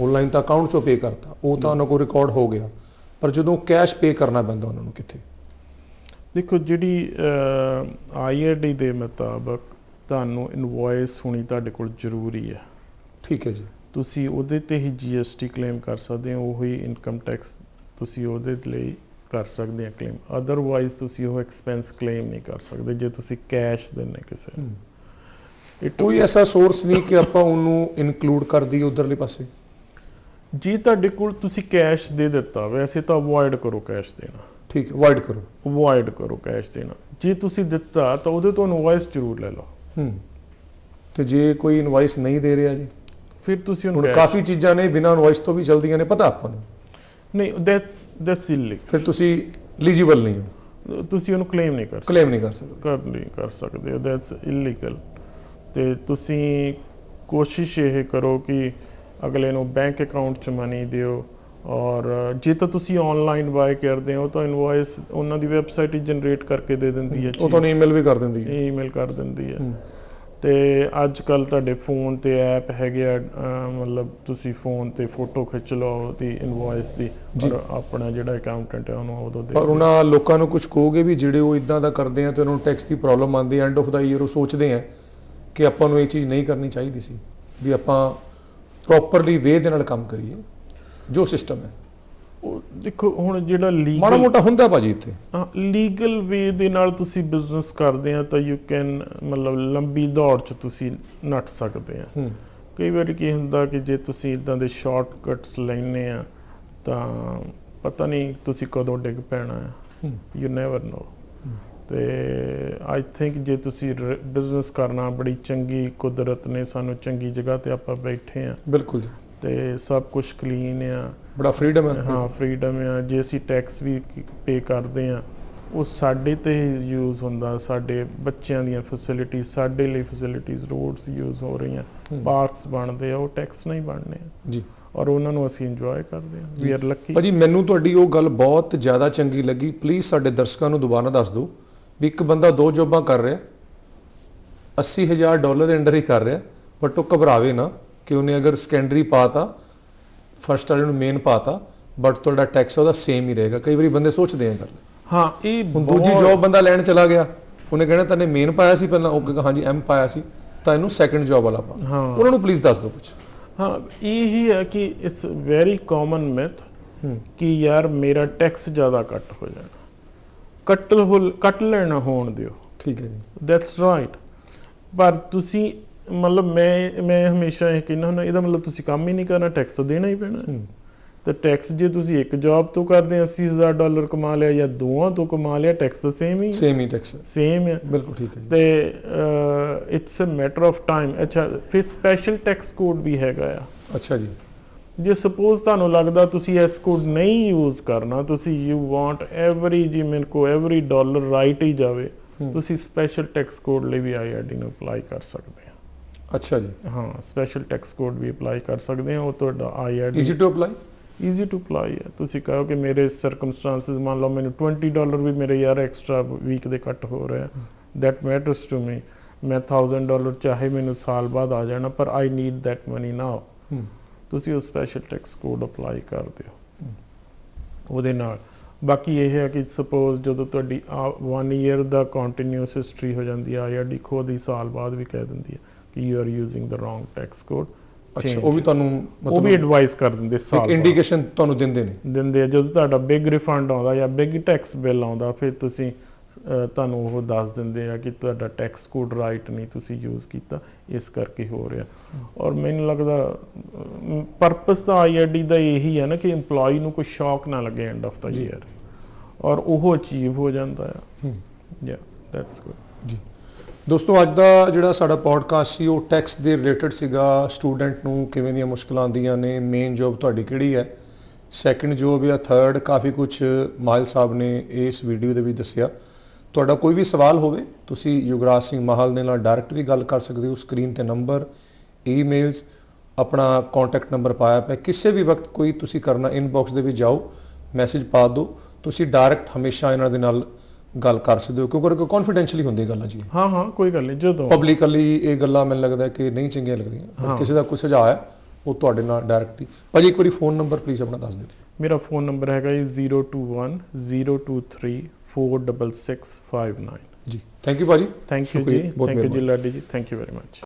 ਆਨਲਾਈਨ ਤਾਂ ਅਕਾਊਂਟ ਚੋਂ ਪੇ ਕਰਤਾ ਉਹ ਤਾਂ ਉਹਨਾਂ ਕੋਲ ਰਿਕਾਰਡ ਹੋ ਗਿਆ। ਪਰ ਜਦੋਂ ਕੈਸ਼ ਪੇ ਕਰਨਾ ਪੈਂਦਾ ਉਹਨਾਂ ਨੂੰ ਕਿੱਥੇ? ਦੇਖੋ ਜਿਹੜੀ ਆਈਆਰਡੀ ਦੇ ਮੁਤਾਬਕ ਤੁਹਾਨੂੰ ਇਨਵੋਇਸ ਹੋਣੀ ਤੁਹਾਡੇ ਕੋਲ ਜ਼ਰੂਰੀ ਹੈ। ਠੀਕ ਹੈ ਜੀ। ਤੁਸੀਂ ਉਹਦੇ ਤੇ ਹੀ ਜੀਐਸਟੀ ਕਲੇਮ ਕਰ ਸਕਦੇ ਹੋ ਉਹੀ ਇਨਕਮ ਟੈਕਸ ਤੁਸੀਂ ਉਹਦੇ ਲਈ ਕਰ ਸਕਦੇ ਆ ਕਲੇਮ ਅਦਰਵਾਈਜ਼ ਤੁਸੀਂ ਉਹ ਐਕਸਪੈਂਸ ਕਲੇਮ ਨਹੀਂ ਕਰ ਸਕਦੇ ਜੇ ਤੁਸੀਂ ਕੈਸ਼ ਦਿੰਨੇ ਕਿਸੇ ਨੂੰ। ਕੋਈ ਐਸਾ ਸੋਰਸ ਨਹੀਂ ਕਿ ਆਪਾਂ ਉਹਨੂੰ ਇਨਕਲੂਡ ਕਰ ਦਈਏ ਉਧਰਲੇ ਪਾਸੇ। ਜੇ ਤੁਹਾਡੇ ਕੋਲ ਤੁਸੀਂ ਕੈਸ਼ ਦੇ ਦਿੱਤਾ ਵੈਸੇ ਤਾਂ ਅਵੋਇਡ ਕਰੋ ਕੈਸ਼ ਦੇਣਾ। ਠੀਕ ਹੈ ਵਾਈਡ ਕਰੋ। ਅਵੋਇਡ ਕਰੋ ਕੈਸ਼ ਦੇਣਾ। ਜੇ ਤੁਸੀਂ ਦਿੱਤਾ ਤਾਂ ਉਹਦੇ ਤੋਂ ਇਨਵੋਇਸ ਜ਼ਰੂਰ ਲੈ ਲਓ। ਹੂੰ। ਤੇ ਜੇ ਕੋਈ ਇਨਵਾਈਸ ਨਹੀਂ ਦੇ ਰਿਹਾ ਜੀ ਫਿਰ ਤੁਸੀਂ ਉਹਨੂੰ ਹੁਣ ਕਾਫੀ ਚੀਜ਼ਾਂ ਨੇ ਬਿਨਾਂ ਇਨਵਾਈਸ ਤੋਂ ਵੀ ਚੱਲਦੀਆਂ ਨੇ ਪਤਾ ਆਪਾਂ ਨੂੰ। ਨਹੀਂ ਦੈਟਸ ਦੈਟਸ ਇਲੀਗਲ ਫਿਰ ਤੁਸੀਂ ਐਲੀਜੀਬਲ ਨਹੀਂ ਹੋ। ਤੁਸੀਂ ਉਹਨੂੰ ਕਲੇਮ ਨਹੀਂ ਕਰ ਸਕਦੇ। ਕਲੇਮ ਨਹੀਂ ਕਰ ਸਕਦੇ। ਕਰ ਨਹੀਂ ਕਰ ਸਕਦੇ ਦੈਟਸ ਇਲੀਗਲ ਤੇ ਤੁਸੀਂ ਕੋਸ਼ਿਸ਼ ਇਹ ਕਰੋ ਕਿ ਅਗਲੇ ਨੂੰ ਬੈਂਕ ਅਕਾਊਂਟ 'ਚ ਮਨੀ ਦਿਓ ਔਰ ਜੇ ਤਾਂ ਤੁਸੀਂ ਆਨਲਾਈਨ ਬਾਏ ਕਰਦੇ ਹੋ ਤਾਂ ਇਨਵੋਇਸ ਉਹਨਾਂ ਦੀ ਵੈਬਸਾਈਟ ਹੀ ਜਨਰੇਟ ਕਰਕੇ ਦੇ ਦਿੰਦੀ ਹੈ ਉਹ ਤੁਹਾਨੂੰ ਈਮੇਲ ਵੀ ਕਰ ਦਿੰਦੀ ਹੈ ਈਮੇਲ ਕਰ ਦਿੰਦੀ ਹੈ। ਤੇ ਅੱਜ ਕੱਲ ਤੁਹਾਡੇ ਫੋਨ ਤੇ ਐਪ ਹੈਗੇ ਆ ਮਤਲਬ ਤੁਸੀਂ ਫੋਨ ਤੇ ਫੋਟੋ ਖਿੱਚ ਲਓ ਉਹਦੀ ਇਨਵੋਇਸ ਦੀ। ਔਰ ਆਪਣਾ ਜਿਹੜਾ ਅਕਾਊਂਟੈਂਟ ਹੈ ਉਹਨੂੰ ਉਦੋਂ ਦੇ ਪਰ ਉਹਨਾਂ ਲੋਕਾਂ ਨੂੰ ਕੁਝ ਕਹੋਗੇ ਵੀ ਜਿਹੜੇ ਉਹ ਇਦਾਂ ਦਾ ਕਰਦੇ ਆ ਤੇ ਉਹਨਾਂ ਨੂੰ ਟੈਕਸ ਦੀ ਪ੍ਰੋਬਲਮ ਆਉਂਦੀ ਐਂਡ ਆਫ ਦਾ ਈਅਰ ਉਹ ਸੋਚਦੇ ਆ ਕਿ ਆਪਾਂ ਨੂੰ ਇਹ ਚੀਜ਼ ਨਹੀਂ ਕਰਨੀ ਚਾਹੀਦੀ ਸੀ ਵੀ ਆਪਾਂ ਪ੍ਰੋਪਰਲੀ ਵੇ ਦੇ ਨਾਲ ਕੰਮ ਕਰੀਏ ਜੋ ਸਿਸਟਮ ਹੈ। ਉਹ ਦੇਖੋ ਹੁਣ ਜਿਹੜਾ ਮਾੜਾ ਲੀਗਲ ਮੋਟਾ ਹੁੰਦਾ ਭਾਜੀ ਇੱਥੇ। ਲੀਗਲ ਵੇ ਦੇ ਨਾਲ ਤੁਸੀਂ ਬਿਜ਼ਨਸ ਕਰਦੇ ਆ ਤਾਂ ਯੂ ਕੈਨ ਮਤਲਬ ਲੰਬੀ ਦੌੜ ਚ ਤੁਸੀਂ ਨੱਟ ਸਕਦੇ ਆ। ਕਈ ਵਾਰੀ ਕੀ ਹੁੰਦਾ ਕਿ ਜੇ ਤੁਸੀਂ ਇਦਾਂ ਦੇ ਸ਼ਾਰਟਕਟਸ ਲੈਨੇ ਆ ਤਾਂ ਪਤਾ ਨਹੀਂ ਤੁਸੀਂ ਕਦੋਂ ਡਿੱਗ ਪੈਣਾ ਹੈ। You never know. ਤੇ ਆਈ ਥਿੰਕ ਜੇ ਤੁਸੀਂ ਬਿਜ਼ਨਸ ਕਰਨਾ ਬੜੀ ਚੰਗੀ ਕੁਦਰਤ ਨੇ ਸਾਨੂੰ ਚੰਗੀ ਜਗ੍ਹਾ ਤੇ ਆਪਾਂ ਬੈਠੇ ਆ। ਬਿਲਕੁਲ ਤੇ ਸਭ ਕੁਝ ਕਲੀਨ ਆ। ਬੜਾ ਫਰੀडम ਹੈ ਹਾਂ ਫਰੀडम ਆ। ਜੇ ਅਸੀਂ ਟੈਕਸ ਵੀ ਪੇ ਕਰਦੇ ਆ ਉਹ ਸਾਡੇ ਤੇ ਯੂਜ਼ ਹੁੰਦਾ ਸਾਡੇ ਬੱਚਿਆਂ ਦੀਆਂ ਫੈਸਿਲਿਟੀ ਸਾਡੇ ਲਈ ਫੈਸਿਲਿਟੀਆਂ ਰੋਡਸ ਯੂਜ਼ ਹੋ ਰਹੀਆਂ। ਪਾਰਕਸ ਬਣਦੇ ਆ ਉਹ ਟੈਕਸ ਨਹੀਂ ਬਣਨੇ। ਜੀ। ਔਰ ਉਹਨਾਂ ਨੂੰ ਅਸੀਂ ਇੰਜੋਏ ਕਰਦੇ ਹਾਂ ਵੀ ਆਰ ਲੱਕੀ ਭਾਜੀ ਮੈਨੂੰ ਤੁਹਾਡੀ ਉਹ ਗੱਲ ਬਹੁਤ ਜ਼ਿਆਦਾ ਚੰਗੀ ਲੱਗੀ। ਪਲੀਜ਼ ਸਾਡੇ ਦਰਸ਼ਕਾਂ ਨੂੰ ਦੁਬਾਰਾ ਦੱਸ ਦਿਓ। ਵੀ ਇੱਕ ਬੰਦਾ ਦੋ ਜੋਬਾਂ ਕਰ ਰਿਹਾ 80000 ਡਾਲਰ ਦੇ ਅੰਡਰ ਹੀ ਕਰ ਰਿਹਾ ਬਟ ਉਹ ਘਬਰਾਵੇ ਨਾ ਕਿ ਉਹਨੇ ਅਗਰ ਸੈਕੰਡਰੀ ਪਾਤਾ ਫਰਸਟ ਵਾਲੇ ਨੂੰ ਮੇਨ ਪਾਤਾ ਬਟ ਤੁਹਾਡਾ ਟੈਕਸ ਉਹਦਾ ਸੇਮ ਹੀ ਰਹੇਗਾ। ਕਈ ਵਾਰੀ ਬੰਦੇ ਸੋਚਦੇ ਆ ਗੱਲ। ਹਾਂ ਇਹ ਦੂਜੀ ਜੌਬ ਬੰਦਾ ਲੈਣ ਚਲਾ ਗਿਆ ਉਹਨੇ ਕਹਿਣਾ ਤੈਨੇ ਮੇਨ ਪਾਇਆ ਸੀ ਪਹਿਲਾਂ ਉਹ ਕਹੇਗਾ ਹਾਂਜੀ ਐਮ ਪਾਇਆ ਸੀ ਤਾਂ ਇਹਨੂੰ ਸੈਕੰਡ ਜੌਬ ਵਾਲਾ ਪਾ। ਉਹਨਾਂ ਨੂੰ ਪਲੀਜ਼ ਦੱਸ ਦਿਓ ਕੁਝ ਹਾਂ ਇਹ ਹੀ ਹੈ ਕਿ ਇਟਸ ਵੈਰੀ ਕਾਮਨ ਮਿਥ ਕਿ ਯਾਰ ਮੇਰਾ ਟੈਕਸ ਜ਼ਿਆਦਾ ਕੱਟ ਹੋ ਜਾਣਾ। ਕੱਟ ਹੋ- ਕੱਟ ਲੈਣਾ ਹੋਣ ਦਿਓ। ਠੀਕ ਹੈ ਜੀ। ਦੈਟਸ ਰਾਈਟ ਪਰ ਤੁਸੀਂ ਮਤਲਬ ਮੈਂ ਮੈਂ ਹਮੇਸ਼ਾ ਇਹ ਕਹਿੰਦਾ ਹੁੰਦਾ ਇਹਦਾ ਮਤਲਬ ਤੁਸੀਂ ਕੰਮ ਹੀ ਨਹੀਂ ਕਰਨਾ ਟੈਕਸ ਦੇਣਾ ਹੀ ਪੈਣਾ। ਤੇ ਟੈਕਸ ਜੇ ਤੁਸੀਂ ਇੱਕ ਜੌਬ ਤੋਂ ਕਰਦੇ 80000 ਡਾਲਰ ਕਮਾ ਲਿਆ ਜਾਂ ਦੋਵਾਂ ਤੋਂ ਕਮਾ ਲਿਆ ਟੈਕਸ ਸੇਮ ਹੀ ਸੇਮ ਹੀ ਟੈਕਸ ਸੇਮ ਹੈ ਬਿਲਕੁਲ ਠੀਕ ਹੈ ਤੇ it's a matter of time ਅੱਛਾ ਫਿਰ ਸਪੈਸ਼ਲ ਟੈਕਸ ਕੋਡ ਵੀ ਹੈਗਾ ਆ। ਅੱਛਾ ਜੀ। ਜੇ ਸਪੋਜ਼ ਤੁਹਾਨੂੰ ਲੱਗਦਾ ਤੁਸੀਂ ਇਸ ਕੋਡ ਨਹੀਂ ਯੂਜ਼ ਕਰਨਾ ਤੁਸੀਂ ਯੂ ਵਾਂਟ ਐਵਰੀ ਜੀ ਮੇਰੇ ਕੋ ਐਵਰੀ ਡਾਲਰ ਰਾਈਟ ਹੀ ਜਾਵੇ। ਤੁਸੀਂ ਸਪੈਸ਼ਲ ਟੈਕਸ ਕੋਡ ਲਈ ਵੀ ਆਈਆਰਡੀ ਨੂੰ ਅਪਲਾਈ ਕਰ ਸਕਦੇ ਆ। ਅੱਛਾ ਜੀ। ਹਾਂ ਸਪੈਸ਼ਲ ਟੈਕਸ ਕੋਡ ਵੀ ਅਪਲਾਈ ਕਰ ਸਕਦੇ ਆ ਉਹ ਤੁਹਾਡਾ IRD easy to apply easy to apply ਹੈ ਤੁਸੀਂ ਕਹੋ ਕਿ ਮੇਰੇ ਸਰਕਮਸਟੈਂਸਸ ਮੰਨ ਲਓ ਮੈਨੂੰ 20 ਡਾਲਰ ਵੀ ਮੇਰੇ ਯਾਰ ਐਕਸਟਰਾ ਵੀਕ ਦੇ ਕੱਟ ਹੋ ਰਿਹਾ that matters to me ਮੈਂ 1000 ਡਾਲਰ ਚਾਹੇ ਮੈਨੂੰ ਸਾਲ ਬਾਅਦ ਆ ਜਾਣਾ ਪਰ ਆਈ ਨੀਡ money now ਹੂੰ। ਤੁਸੀਂ ਉਹ ਸਪੈਸ਼ਲ ਟੈਕਸ ਕੋਡ ਅਪਲਾਈ ਕਰ ਦਿਓ। ਉਹਦੇ ਨਾਲ। ਬਾਕੀ ਇਹ ਹੈ ਕਿ ਸਪੋਜ਼ ਜਦੋਂ ਤੁਹਾਡੀ 1 ਇਅਰ ਦਾ ਕੰਟੀਨਿਊਸ ਹਿਸਟਰੀ ਹੋ ਜਾਂਦੀ ਹੈ ਆਈਆਰਡੀ ਖੁਦ ਹੀ ਸਾਲ ਬਾਅਦ ਵੀ ਕਹਿ ਦਿੰਦੀ ਹੈ ਕਿ you are using the wrong tax code ਅੱਛਾ ਉਹ ਵੀ ਤੁਹਾਨੂੰ ਉਹ ਵੀ ਐਡਵਾਈਸ ਕਰ ਦਿੰਦੇ ਸਾਲ ਇੱਕ। ਇੰਡੀਕੇਸ਼ਨ ਤੁਹਾਨੂੰ ਦਿੰਦੇ ਨੇ। ਦਿੰਦੇ ਆ ਜਦੋਂ ਤੁਹਾਡਾ ਬਿਗ ਰਿਫੰਡ ਆਉਂਦਾ ਜਾਂ ਬਿਗ ਟੈਕਸ ਬਿੱਲ ਆਉਂਦਾ ਫਿਰ ਤੁਸੀਂ ਤੁਹਾਨੂੰ ਉਹ ਦੱਸ ਦਿੰਦੇ ਆ ਕਿ ਤੁਹਾਡਾ ਟੈਕਸ ਕੋਡ ਰਾਈਟ ਨਹੀਂ ਤੁਸੀਂ ਯੂਜ਼ ਕੀਤਾ ਇਸ ਕਰਕੇ ਹੋ ਰਿਹਾ। ਔਰ ਮੈਨੂੰ ਲੱਗਦਾ ਪਰਪਸ ਦਾ ਆਈਆਰਡੀ ਦਾ ਇਹੀ ਹੈ ਨਾ ਕਿ EMPLOYE ਨੂੰ ਕੋਈ ਸ਼ੌਕ ਨਾ ਲੱਗੇ ਐਂਡ ਆਫ ਦਾ। ਈਅਰ ਔਰ ਉਹ ਅਚੀਵ ਹੋ ਜਾਂਦਾ ਹੂੰ। ਯਾ ਦੈਟਸ ਗੁੱਡ ਜੀ। ਦੋਸਤੋ ਅੱਜ ਦਾ ਜਿਹੜਾ ਸਾਡਾ ਪੋਡਕਾਸਟ ਸੀ ਉਹ ਟੈਕਸ ਦੇ ਰਿਲੇਟਡ ਸੀਗਾ। ਸਟੂਡੈਂਟ ਨੂੰ ਕਿਵੇਂ ਦੀਆਂ ਮੁਸ਼ਕਲਾਂ ਆਉਂਦੀਆਂ ਨੇ ਮੇਨ ਜੌਬ ਤੁਹਾਡੀ ਕਿਹੜੀ ਹੈ? ਸੈਕੰਡ ਜੌਬ ਜਾਂ ਥਰਡ ਕਾਫੀ ਕੁਝ ਮਾਇਲ ਸਾਹਿਬ ਨੇ ਇਸ ਵੀਡੀਓ ਦੇ ਵਿੱਚ ਦੱਸਿਆ। ਤੁਹਾਡਾ ਕੋਈ ਵੀ ਸਵਾਲ ਹੋਵੇ ਤੁਸੀਂ ਯੁਵਰਾਜ ਸਿੰਘ ਮਾਹਲ ਦੇ ਨਾਲ ਡਾਇਰੈਕਟ ਵੀ ਗੱਲ ਕਰ ਸਕਦੇ ਹੋ। ਸਕਰੀਨ ਤੇ ਨੰਬਰ ਈਮੇਲਸ ਆਪਣਾ ਕੰਟੈਕਟ ਨੰਬਰ ਪਾਇਆ ਪਿਆ। ਕਿਸੇ ਵੀ ਵਕਤ ਕੋਈ ਤੁਸੀਂ ਕਰਨਾ ਇਨਬਾਕਸ ਦੇ ਵਿੱਚ ਜਾਓ ਮੈਸੇਜ ਪਾ ਦਿਓ। ਤੁਸੀਂ ਡਾਇਰੈਕਟ ਹਮੇਸ਼ਾ ਇਹਨਾਂ ਦੇ ਨਾਲ ਗੱਲ ਕਰ ਸਕਦੇ ਹੋ ਕਿਉਂਕਿ ਕੌਨਫੀਡੈਂਸ਼ੀਅਲੀ ਹੁੰਦੀ ਗੱਲਾਂ ਜੀ। ਹਾਂ ਹਾਂ ਕੋਈ ਗੱਲ ਨਹੀਂ ਜਦੋਂ ਪਬਲਿਕਲੀ ਇਹ ਗੱਲਾਂ ਮੈਨੂੰ ਲੱਗਦਾ ਕਿ ਨਹੀਂ ਚੰਗੀਆਂ ਲੱਗਦੀਆਂ। ਪਰ। ਕਿਸੇ ਦਾ ਕੋਈ ਸੁਝਾਅ ਹੈ ਉਹ ਤੁਹਾਡੇ ਨਾਲ ਡਾਇਰੈਕਟ ਹੀ। ਭਾਜੀ ਇੱਕ ਵਾਰੀ ਫੋਨ ਨੰਬਰ ਪਲੀਜ਼ ਆਪਣਾ ਦੱਸ ਦਿਓ। ਮੇਰਾ ਫੋਨ ਨੰਬਰ ਹੈਗਾ ਜੀ 021 023 46659 ਜੀ ਥੈਂਕ ਯੂ ਭਾਜੀ ਥੈਂਕ ਯੂ ਸ਼ੁਕਰੀਆ, ਜੀ ਬਹੁਤ ਥੈਂਕ ਯੂ ਜੀ ਮਿਹਰਬਾਨੀ। ਲਾਡੀ ਜੀ ਥੈਂਕ ਯੂ ਵੈਰੀ ਮਚ